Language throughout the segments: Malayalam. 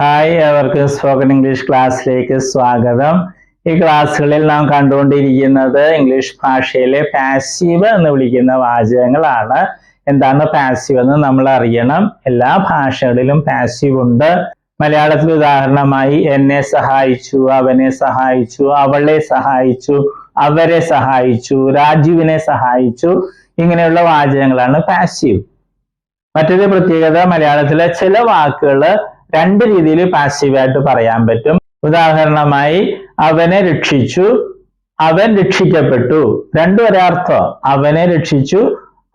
ഹായ് അവർക്ക് സ്പോക്കൺ ഇംഗ്ലീഷ് ക്ലാസ്സിലേക്ക് സ്വാഗതം. ഈ ക്ലാസ്സുകളിൽ നാം കണ്ടുകൊണ്ടിരിക്കുന്നത് ഇംഗ്ലീഷ് ഭാഷയിലെ പാസീവ് എന്ന് വിളിക്കുന്ന വാചകങ്ങളാണ്. എന്താണ് പാസീവ് എന്ന് നമ്മൾ അറിയണം. എല്ലാ ഭാഷകളിലും പാസീവ് ഉണ്ട്. മലയാളത്തിൽ ഉദാഹരണമായി എന്നെ സഹായിച്ചു അവനെ സഹായിച്ചു അവളെ സഹായിച്ചു അവരെ സഹായിച്ചു രാജീവിനെ സഹായിച്ചു ഇങ്ങനെയുള്ള വാചകങ്ങളാണ് പാസീവ് മറ്റൊരു പ്രത്യേകത മലയാളത്തിലെ ചില വാക്കുകൾ രണ്ട് രീതിയിൽ പാസീവായിട്ട് പറയാൻ പറ്റും. ഉദാഹരണമായി അവനെ രക്ഷിച്ചു അവൻ രക്ഷിക്കപ്പെട്ടു. രണ്ടു ഒരർത്ഥം അവനെ രക്ഷിച്ചു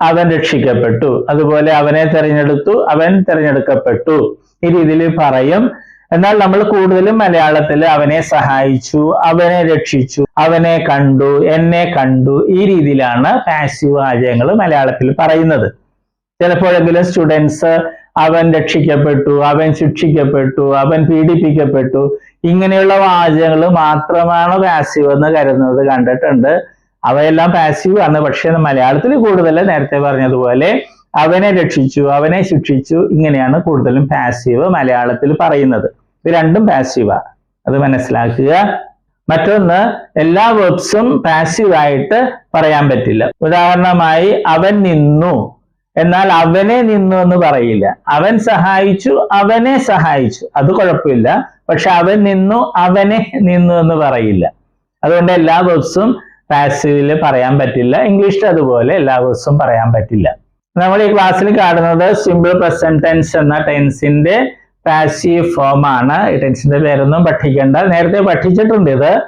അവൻ രക്ഷിക്കപ്പെട്ടു. അതുപോലെ അവനെ തെരഞ്ഞെടുത്തു അവൻ തെരഞ്ഞെടുക്കപ്പെട്ടു. ഈ രീതിയിൽ പറയും. എന്നാൽ നമ്മൾ കൂടുതലും മലയാളത്തിൽ അവനെ സഹായിച്ചു അവനെ രക്ഷിച്ചു അവനെ കണ്ടു എന്നെ കണ്ടു. ഈ രീതിയിലാണ് പാസീവ് വാചകങ്ങൾ മലയാളത്തിൽ പറയുന്നത്. ചിലപ്പോഴെങ്കിലും സ്റ്റുഡൻസ് അവൻ രക്ഷിക്കപ്പെട്ടു അവൻ ശിക്ഷിക്കപ്പെട്ടു അവൻ പീഡിപ്പിക്കപ്പെട്ടു. ഇങ്ങനെയുള്ള വാചകങ്ങൾ മാത്രമാണ് പാസീവ് എന്ന് കരുതുന്നത് കണ്ടിട്ടുണ്ട്. അവയെല്ലാം പാസീവ് ആണ്. പക്ഷെ മലയാളത്തിൽ കൂടുതൽ നേരത്തെ പറഞ്ഞതുപോലെ അവനെ രക്ഷിച്ചു അവനെ ശിക്ഷിച്ചു ഇങ്ങനെയാണ് കൂടുതലും പാസീവ് മലയാളത്തിൽ പറയുന്നത്. ഇത് രണ്ടും പാസീവാണ് അത് മനസ്സിലാക്കുക. മറ്റൊന്ന് എല്ലാ വേർബ്സും പാസീവ് ആയിട്ട് പറയാൻ പറ്റില്ല. ഉദാഹരണമായി അവൻ നിന്നു. എന്നാൽ അവനെ നിന്നു എന്ന് പറയില്ല. അവൻ സഹായിച്ചു അവനെ സഹായിച്ചു. അത് കുഴപ്പമില്ല. പക്ഷെ അവൻ നിന്നു അവനെ നിന്നു എന്ന് പറയില്ല. അതുകൊണ്ട് എല്ലാ വേർബ്സും പാസീവിൽ പറയാൻ പറ്റില്ല. ഇംഗ്ലീഷിൽ അതുപോലെ എല്ലാ വേർബ്സും പറയാൻ പറ്റില്ല. നമ്മൾ ഈ ക്ലാസ്സിൽ കാണുന്നത് സിമ്പിൾ പ്രസന്റ് ടെൻസ് എന്ന ടെൻസിന്റെ പാസീവ് ഫോം ആണ്. ഈ ടെൻസിന്റെ പേരൊന്നും പഠിക്കേണ്ട. നേരത്തെ പഠിച്ചിട്ടുണ്ട് ഇത്.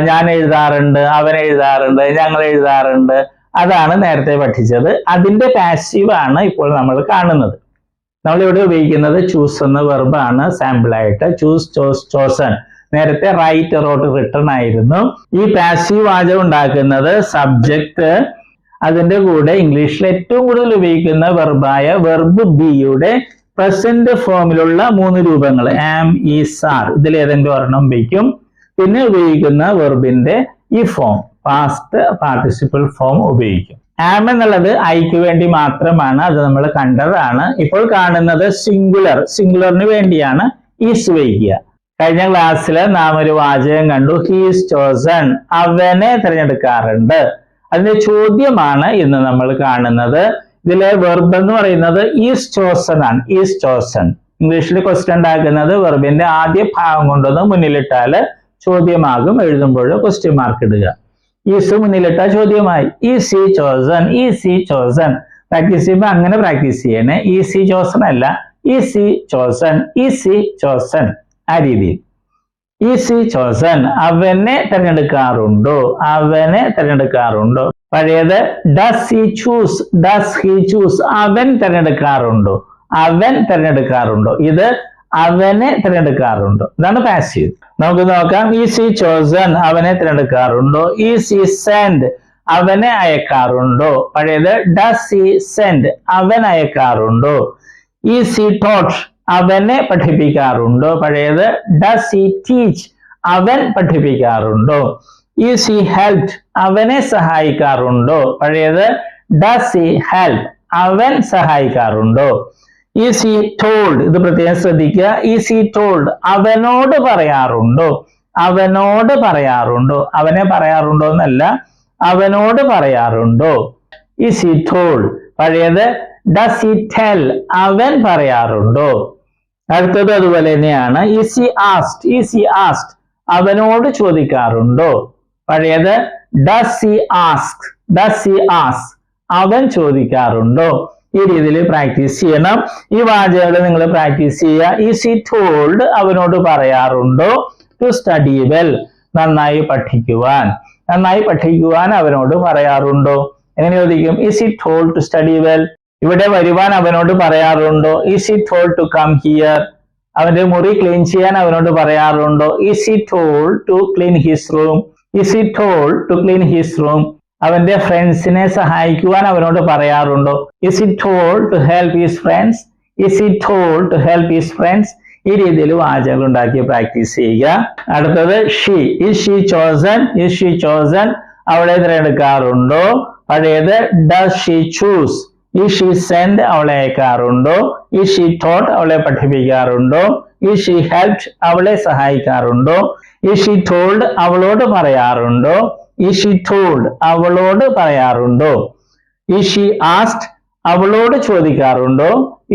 ഞാൻ എഴുതാറുണ്ട് അവൻ എഴുതാറുണ്ട് ഞങ്ങൾ എഴുതാറുണ്ട്. അതാണ് നേരത്തെ പഠിച്ചത്. അതിന്റെ പാസീവ് ആണ് ഇപ്പോൾ നമ്മൾ കാണുന്നത്. നമ്മൾ ഇവിടെ ഉപയോഗിക്കുന്നത് ചൂസ് എന്ന വെർബാണ് സാമ്പിൾ ആയിട്ട്. ചൂസ് ചോസ് ചോസൺ നേരത്തെ റൈറ്റ് റോട്ട് റിട്ടേൺ ആയിരുന്നു. ഈ പാസീവ് വാചകം ഉണ്ടാക്കുന്നത് സബ്ജക്റ്റ് അതിന്റെ കൂടെ ഇംഗ്ലീഷിൽ ഏറ്റവും കൂടുതൽ ഉപയോഗിക്കുന്ന വെർബായ വെർബ് ബിയുടെ പ്രസന്റ് ഫോമിലുള്ള മൂന്ന് രൂപങ്ങൾ. ആം ഈസ് ആർ ഇതിൽ ഏതെങ്കിലും ഒരെണ്ണം വയ്ക്കും. പിന്നെ ഉപയോഗിക്കുന്ന വെർബിന്റെ ഈ ഫോം പാസ്റ്റ് പാർട്ടിസിപ്പിൾ ഫോം ഉപയോഗിക്കും. ആം എന്നുള്ളത് ഐക്ക് വേണ്ടി മാത്രമാണ് അത് നമ്മൾ കണ്ടതാണ്. ഇപ്പോൾ കാണുന്നത് സിംഗുലർ സിംഗുലറിന് വേണ്ടിയാണ് ഈസ് ഉപയോഗിക്കുക കഴിഞ്ഞ ക്ലാസ്സിൽ നാം ഒരു വാചകം കണ്ടു ഹീസ് ചോസൺ അവനെ തിരഞ്ഞെടുക്കാറുണ്ട്. അതിന്റെ ചോദ്യമാണ് ഇന്ന് നമ്മൾ കാണുന്നത്. ഇതിലെ വെർബ് എന്ന് പറയുന്നത് ഈസ് ചോസൺ ആണ്. ഈസ് ചോസൺ ഇംഗ്ലീഷിൽ ക്വസ്റ്റ്യൻ ഉണ്ടാക്കുന്നത് വെർബിന്റെ ആദ്യ ഭാഗം കൊണ്ടൊന്ന് മുന്നിലിട്ടാൽ ചോദ്യമാകും. എഴുതുമ്പോൾ ക്വസ്റ്റ്യൻ മാർക്ക് ഇടുക. ഈസ് മുന്നിലിട്ട ചോദ്യമായി. Is he chosen is he chosen practice ചെയ്യുമ്പോൾ അങ്ങനെ പ്രാക്ടീസ് ചെയ്യണേ. ഈ സി ചോസൺ അല്ല is he chosen is he chosen ആ രീതിയിൽ. ഈ സി ചോസൺ അവനെ തിരഞ്ഞെടുക്കാറുണ്ടോ? അവനെ തിരഞ്ഞെടുക്കാറുണ്ടോ? പഴയത് does he choose does he choose അവൻ തിരഞ്ഞെടുക്കാറുണ്ടോ? അവൻ തിരഞ്ഞെടുക്കാറുണ്ടോ? ഇത് അവനെ തിരഞ്ഞെടുക്കാറുണ്ടോ. ഇതാണ് പാസീവ് നമുക്ക് നോക്കാം. ഈസ് ഈ ചോസൺ അവനെ തിരഞ്ഞെടുക്കാറുണ്ടോ? ഈ സി സെൻഡ് അവനെ അയക്കാറുണ്ടോ? പഴയത് ഡസ് ഈ സെൻഡ് അവൻ അയക്കാറുണ്ടോ? ഈ സി ടോട്ട് അവനെ പഠിപ്പിക്കാറുണ്ടോ? പഴയത് ഡസ് ഈ ടീച്ച് അവൻ പഠിപ്പിക്കാറുണ്ടോ? ഈ സി ഹെൽപ് അവനെ സഹായിക്കാറുണ്ടോ? പഴയത് ഡസ് ഈ ഹെൽപ് അവൻ സഹായിക്കാറുണ്ടോ? ഈ സി ടോൾഡ് ഇത് പ്രത്യേകം ശ്രദ്ധിക്കുക. ഈ സി ടോൾഡ് അവനോട് പറയാറുണ്ടോ? അവനോട് പറയാറുണ്ടോ? അവനെ പറയാറുണ്ടോ എന്നല്ല അവനോട് പറയാറുണ്ടോ? ഈ സി ടോൾഡ് പഴയത് ഡസ് ഹി ടെൽ അവൻ പറയാറുണ്ടോ? അടുത്തത് അതുപോലെ തന്നെയാണ്. Is he asked is he asked അവനോട് ചോദിക്കാറുണ്ടോ? പഴയത് does he ask does he ask അവൻ ചോദിക്കാറുണ്ടോ? ഈ രീതിയിൽ പ്രാക്ടീസ് ചെയ്യണം. ഈ വാചകങ്ങൾ നിങ്ങൾ പ്രാക്ടീസ് ചെയ്യുക. ഈ സി ടോൾഡ് അവനോട് പറയാറുണ്ടോ? ടു സ്റ്റഡി വെൽ നന്നായി പഠിക്കുവാൻ. നന്നായി പഠിക്കുവാൻ അവനോട് പറയാറുണ്ടോ? എങ്ങനെ ചോദിക്കും? Is it told to study well ഇവിടെ വരുവാൻ അവനോട് പറയാറുണ്ടോ? Is it told to come here അവന്റെ മുറി ക്ലീൻ ചെയ്യാൻ അവനോട് പറയാറുണ്ടോ? Is it told to clean his room is it told to clean his room അവന്റെ ഫ്രണ്ട്സിനെ സഹായിക്കുവാൻ അവനോട് പറയാറുണ്ടോ? Is it told to help his friends is it told to help his friends ഈ രീതിയിൽ വാചകങ്ങൾ ഉണ്ടാക്കി പ്രാക്ടീസ് ചെയ്യുക. അടുത്തത് she is she chosen is she chosen അവളെ തിരഞ്ഞെടുക്കാറുണ്ടോ? പഴയത് does she choose is she sent അവളെ അയക്കാറുണ്ടോ? ഈ ഷീ ടോട്ട് അവളെ പഠിപ്പിക്കാറുണ്ടോ? ഈ ഷീ ഹെൽപ് അവളെ സഹായിക്കാറുണ്ടോ? ഈ ഷീ ടോൾഡ് അവളോട് പറയാറുണ്ടോ? ഈ ഷീ ടോൾഡ് അവളോട് പറയാറുണ്ടോ? ഇഷി ആസ്റ്റ് അവളോട് ചോദിക്കാറുണ്ടോ?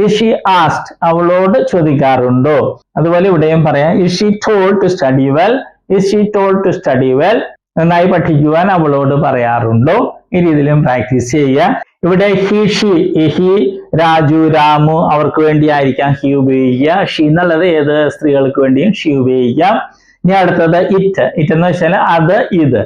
ഇഷി ആസ്റ്റ് അവളോട് ചോദിക്കാറുണ്ടോ? അതുപോലെ ഇവിടെയും പറയാം is she told to study well is she told to study well നന്നായി പഠിക്കുവാൻ അവളോട് പറയാറുണ്ടോ? ഈ രീതിയിലും പ്രാക്ടീസ് ചെയ്യുക ഇവിടെ he she he Raju Ramu അവർക്ക് വേണ്ടി ആയിരിക്കാം ഹി ഉപയോഗിക്കുക. ഷി എന്നുള്ളത് ഏത് സ്ത്രീകൾക്ക് വേണ്ടിയും ഷി ഉപയോഗിക്കാം. ഇനി അടുത്തത് ഇറ്റ് ഇറ്റ് എന്ന് വെച്ചാൽ അത് ഇത്.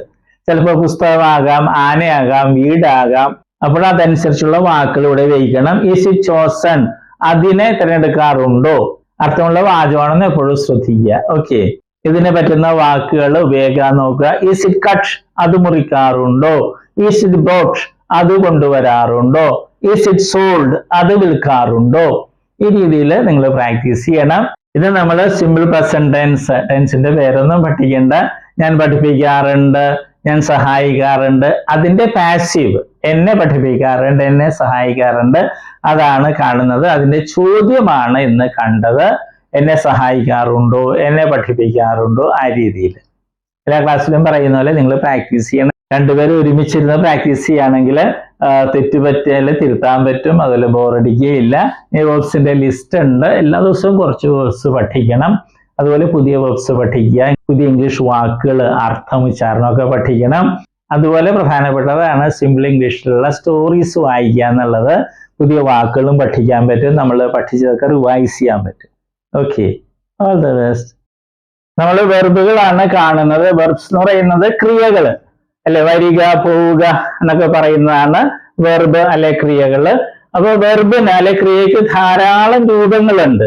ചിലപ്പോൾ പുസ്തകമാകാം ആനയാകാം വീടാകാം. അപ്പോൾ അതനുസരിച്ചുള്ള വാക്കുകൾ ഇവിടെ ഉപയോഗിക്കണം. ഈസ് ഇറ്റ് ചോസൺ അതിനെ തിരഞ്ഞെടുക്കാറുണ്ടോ? അർത്ഥമുള്ള വാചകമാണെന്ന് എപ്പോഴും ശ്രദ്ധിക്കുക. ഓക്കെ ഇതിന് പറ്റുന്ന വാക്കുകൾ ഉപയോഗിക്കാൻ നോക്കുക. ഈസ് ഇറ്റ് കട്ട് അത് മുറിക്കാറുണ്ടോ? ഈസ് ഇറ്റ് ബ്രോട്ട് അത് കൊണ്ടുവരാറുണ്ടോ? ഈസ് ഇറ്റ് സോൾഡ് അത് വിൽക്കാറുണ്ടോ? ഈ രീതിയിൽ നിങ്ങൾ പ്രാക്ടീസ് ചെയ്യണം. ഇത് നമ്മൾ സിമ്പിൾ പ്രസന്റ് ടെൻസ് ടെൻസിന്റെ പേരൊന്നും പഠിക്കേണ്ട. ഞാൻ പഠിപ്പിക്കാറുണ്ട്. ഞാൻ സഹായിക്കാറുണ്ട്. അതിന്റെ പാസീവ് എന്നെ പഠിപ്പിക്കാറുണ്ട് എന്നെ സഹായിക്കാറുണ്ട്. അതാണ് കാണുന്നത്. അതിന്റെ ചോദ്യമാണ് ഇന്ന് കണ്ടത്. എന്നെ സഹായിക്കാറുണ്ടോ? എന്നെ പഠിപ്പിക്കാറുണ്ടോ? ആ രീതിയിൽ. എല്ലാ ക്ലാസ്സിലും പറയുന്ന പോലെ നിങ്ങൾ പ്രാക്ടീസ് ചെയ്യണം. രണ്ടുപേരും ഒരുമിച്ചിരുന്ന് പ്രാക്ടീസ് ചെയ്യുകയാണെങ്കിൽ തെറ്റുപറ്റിയാൽ തിരുത്താൻ പറ്റും. അതുപോലെ ബോറടിക്കുകയില്ല ഈ വേർബ്സിന്റെ ലിസ്റ്റ് ഉണ്ട്. എല്ലാ ദിവസവും കുറച്ച് വേർഡ്സ് പഠിക്കണം. അതുപോലെ പുതിയ വേർഡ്സ് പഠിക്കുക പുതിയ ഇംഗ്ലീഷ് വാക്കുകൾ അർത്ഥം ഉച്ചാരണമൊക്കെ പഠിക്കണം. അതുപോലെ പ്രധാനപ്പെട്ടതാണ് സിമ്പിൾ ഇംഗ്ലീഷിലുള്ള സ്റ്റോറീസ് വായിക്കുക എന്നുള്ളത്. പുതിയ വാക്കുകളും പഠിക്കാൻ പറ്റും നമ്മൾ പഠിച്ചതൊക്കെ റിവൈസ് ചെയ്യാൻ പറ്റും. ഓക്കെ ഓൾ ദ ബെസ്റ്റ് നമ്മൾ വെർബുകളാണ് കാണുന്നത്. വെർബ്സ് എന്ന് പറയുന്നത് ക്രിയകൾ. അല്ലെ വരിക പോവുക എന്നൊക്കെ പറയുന്നതാണ് വെർബ് അല്ലെ ക്രിയകൾ അപ്പോൾ വെർബിന് അല്ലെ ക്രിയയ്ക്ക് ധാരാളം രൂപങ്ങളുണ്ട്.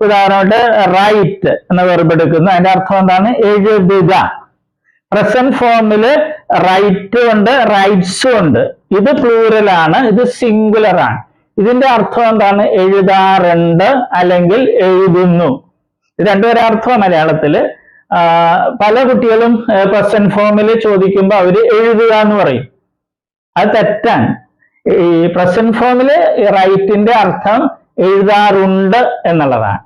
ഉദാഹരണമായിട്ട് റൈറ്റ് എന്ന വെർബ് എടുക്കുന്നു. അതിന്റെ അർത്ഥം എന്താണ്? എഴുതുക. പ്രസന്റ് ഫോമിൽ റൈറ്റ് ഉണ്ട് റൈറ്റ്സും ഉണ്ട്. ഇത് പ്ലൂറൽ ആണ് ഇത് സിംഗുലർ ആണ്. ഇതിന്റെ അർത്ഥം എന്താണ്? എഴുതാറുണ്ട് അല്ലെങ്കിൽ എഴുതുന്നു. ഇത് രണ്ടുപേരെ അർത്ഥം മലയാളത്തിൽ. പല കുട്ടികളും പ്രസന്റ് ഫോമിൽ ചോദിക്കുമ്പോൾ അവർ എഴുതുക എന്ന് പറയും. അത് തെറ്റാണ്. ഈ പ്രസന്റ് ഫോമിൽ റൈറ്റിന്റെ അർത്ഥം എഴുതാറുണ്ട് എന്നുള്ളതാണ്.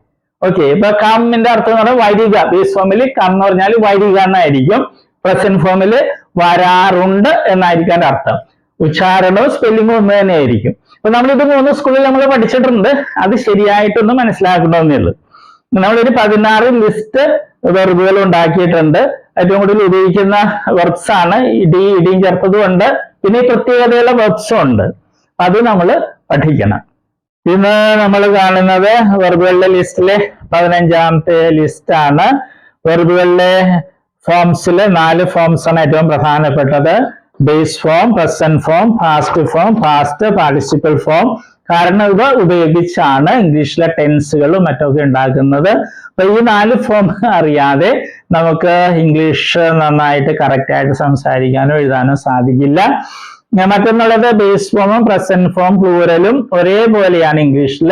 ഓക്കെ ഇപ്പൊ കമ്മിന്റെ അർത്ഥം എന്ന് പറഞ്ഞാൽ വരിക. ബേസ് ഫോമിൽ കം എന്ന് പറഞ്ഞാൽ വരിക എന്നായിരിക്കും. പ്രസന്റ് ഫോമിൽ വരാറുണ്ട് എന്നായിരിക്കും അർത്ഥം. ഉച്ചാരണവും സ്പെല്ലിങ്ങും ഒന്ന് തന്നെ ആയിരിക്കും അപ്പൊ നമ്മൾ ഇത് മൂന്ന് സ്കൂളിൽ നമ്മൾ പഠിച്ചിട്ടുണ്ട്. അത് ശരിയായിട്ടൊന്ന് മനസ്സിലാക്കണമെന്നേ ഉള്ളൂ. നമ്മളൊരു പതിനാറ് ലിസ്റ്റ് വെർബുകൾ ഉണ്ടാക്കിയിട്ടുണ്ട്. ഏറ്റവും കൂടുതൽ ഉപയോഗിക്കുന്ന വെർബ്സ് ആണ്. ഇടി ഇടിയും ചേർത്തതും ഉണ്ട്. പിന്നെ പ്രത്യേകതയുള്ള വെർബ്സും ഉണ്ട്. അത് നമ്മൾ പഠിക്കണം. ഇന്ന് നമ്മൾ കാണുന്നത് വെർബുകളുടെ ലിസ്റ്റിലെ പതിനഞ്ചാമത്തെ ലിസ്റ്റ് ആണ് വെർബുകളിലെ ഫോംസിൽ നാല് ഫോംസ് ആണ് ഏറ്റവും പ്രധാനപ്പെട്ടത്. Base form present form past form past participle form കാരണം ഇവ ഉപയോഗിച്ചാണ് ഇംഗ്ലീഷിലെ ടെൻസുകളും മറ്റൊക്കെ ഉണ്ടാക്കുന്നത് അപ്പൊ ഈ നാല് ഫോം അറിയാതെ നമുക്ക് ഇംഗ്ലീഷ് നന്നായിട്ട് കറക്റ്റായിട്ട് സംസാരിക്കാനോ എഴുതാനോ സാധിക്കില്ല. മറ്റൊന്നുള്ളത് ബേസ് ഫോമും പ്രസന്റ് ഫോം പ്ലൂറലും ഒരേപോലെയാണ് ഇംഗ്ലീഷിൽ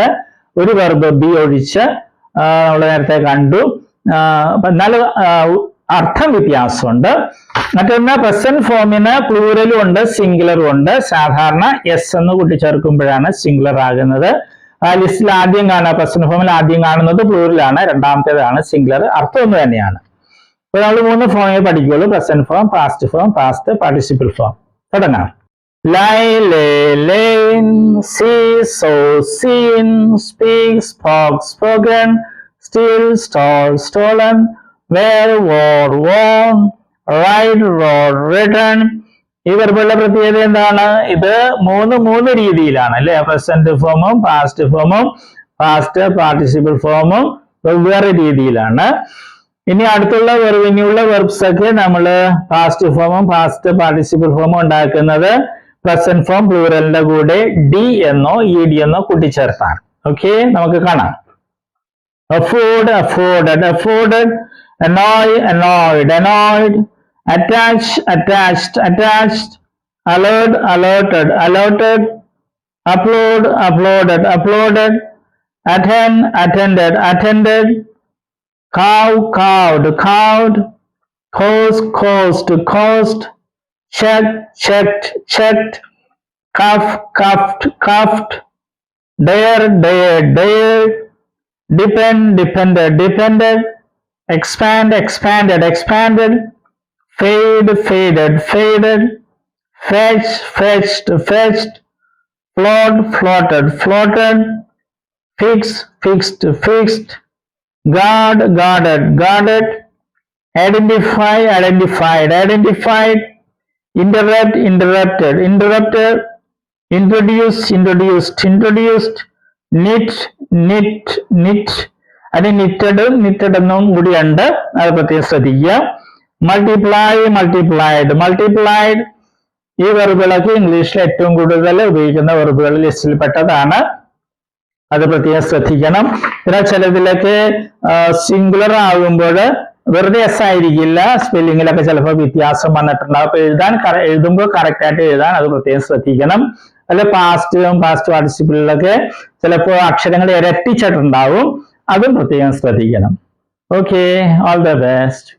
ഒരു വെർബ് ബി ഒഴിച്ച് നമ്മൾ നേരത്തെ കണ്ടു. നല്ല അർത്ഥം വ്യത്യാസമുണ്ട്. മറ്റൊന്ന് പ്രസന്റ് ഫോമിന് പ്ലൂറലും ഉണ്ട് സിംഗുലറും ഉണ്ട്. സാധാരണ എസ് എന്ന് കൂട്ടിച്ചേർക്കുമ്പോഴാണ് സിംഗുലർ ആകുന്നത്. ലിസ്റ്റിൽ ആദ്യം കാണുക പ്രസന്റ് ഫോമിൽ ആദ്യം കാണുന്നത് പ്ലൂറലാണ് രണ്ടാമത്തേതാണ് സിംഗുലർ അർത്ഥം ഒന്ന് തന്നെയാണ്. ഇപ്പൊ നമ്മൾ മൂന്ന് ഫോമേ പഠിക്കുകയുള്ളൂ present form past form past participle form തുടങ്ങാം. ലേൻ see so seen, speaks fox spoken, steal stole stolen, where wore worn ride rode written. ഈ വെർബുകളുടെ പ്രത്യേകത എന്താണ്? ഇത് മൂന്ന് മൂന്ന് രീതിയിലാണ് അല്ലെ? പ്രസന്റ് ഫോമും പാസ്റ്റ് ഫോമും പാസ്റ്റ് പാർട്ടിസിപ്പിൾ ഫോമും വെവ്വേറെ രീതിയിലാണ്. ഇനി അടുത്തുള്ള വെർബ് ഇനിയുള്ള വെർബ്സ് ഒക്കെ നമ്മൾ പാസ്റ്റ് ഫോമും പാസ്റ്റ് പാർട്ടിസിപ്പിൾ ഫോമും ഉണ്ടാക്കുന്നത് പ്രസന്റ് ഫോം പ്ലൂറലിന്റെ കൂടെ ഡി എന്നോ ഇ ഡി എന്നോ കൂട്ടിച്ചേർത്താണ് ഓക്കെ നമുക്ക് കാണാം afford, afforded, afforded, annoy, annoyed, annoyed, attach, attached, attached, alert, alerted, alerted, upload, uploaded, uploaded, attend, attended, attended, cow, cowed, cowed, cost, cost, cost, check, checked, checked, cuff, cuffed, cuffed, dare, dare, dared, depend, depended, depended, expand, expanded, expanded, fade, faded, faded, fetch, fetched, fetched, float, floated, floated, fix, fixed, fixed, guard, guarded, guarded, identify, identified, identified, interrupt, interrupted, interrupted, introduced introduced, introduced, knit, knit, knit. അത് നിറ്റഡ് നിറ്റഡ് എന്നും കൂടിയുണ്ട് അത് പ്രത്യേകം ശ്രദ്ധിക്കുക. മൾട്ടിപ്ലൈ മൾട്ടിപ്ലൈഡ് മൾട്ടിപ്ലൈഡ് ഈ വെറുബുകളൊക്കെ ഇംഗ്ലീഷിൽ ഏറ്റവും കൂടുതൽ ഉപയോഗിക്കുന്ന വെറുബുകൾ ലിസ്റ്റിൽ പെട്ടതാണ്. അത് പ്രത്യേകം ശ്രദ്ധിക്കണം. പിന്നെ ചിലതിലൊക്കെ സിംഗുലർ ആകുമ്പോൾ വെറുതെ എസ് ആയിരിക്കില്ല. സ്പെല്ലിങ്ങിലൊക്കെ ചിലപ്പോൾ വ്യത്യാസം വന്നിട്ടുണ്ടാവും. അപ്പൊ എഴുതാൻ എഴുതുമ്പോൾ കറക്റ്റ് ആയിട്ട് എഴുതാൻ അത് പ്രത്യേകം ശ്രദ്ധിക്കണം. അല്ലെ പാസ്റ്റും പാസ്റ്റ് പാർട്ടിസിപ്പിളിലൊക്കെ ചിലപ്പോൾ അക്ഷരങ്ങൾ ഇരട്ടിച്ചിട്ടുണ്ടാവും. അതും പ്രത്യേകം ശ്രദ്ധിക്കണം. Okay all the best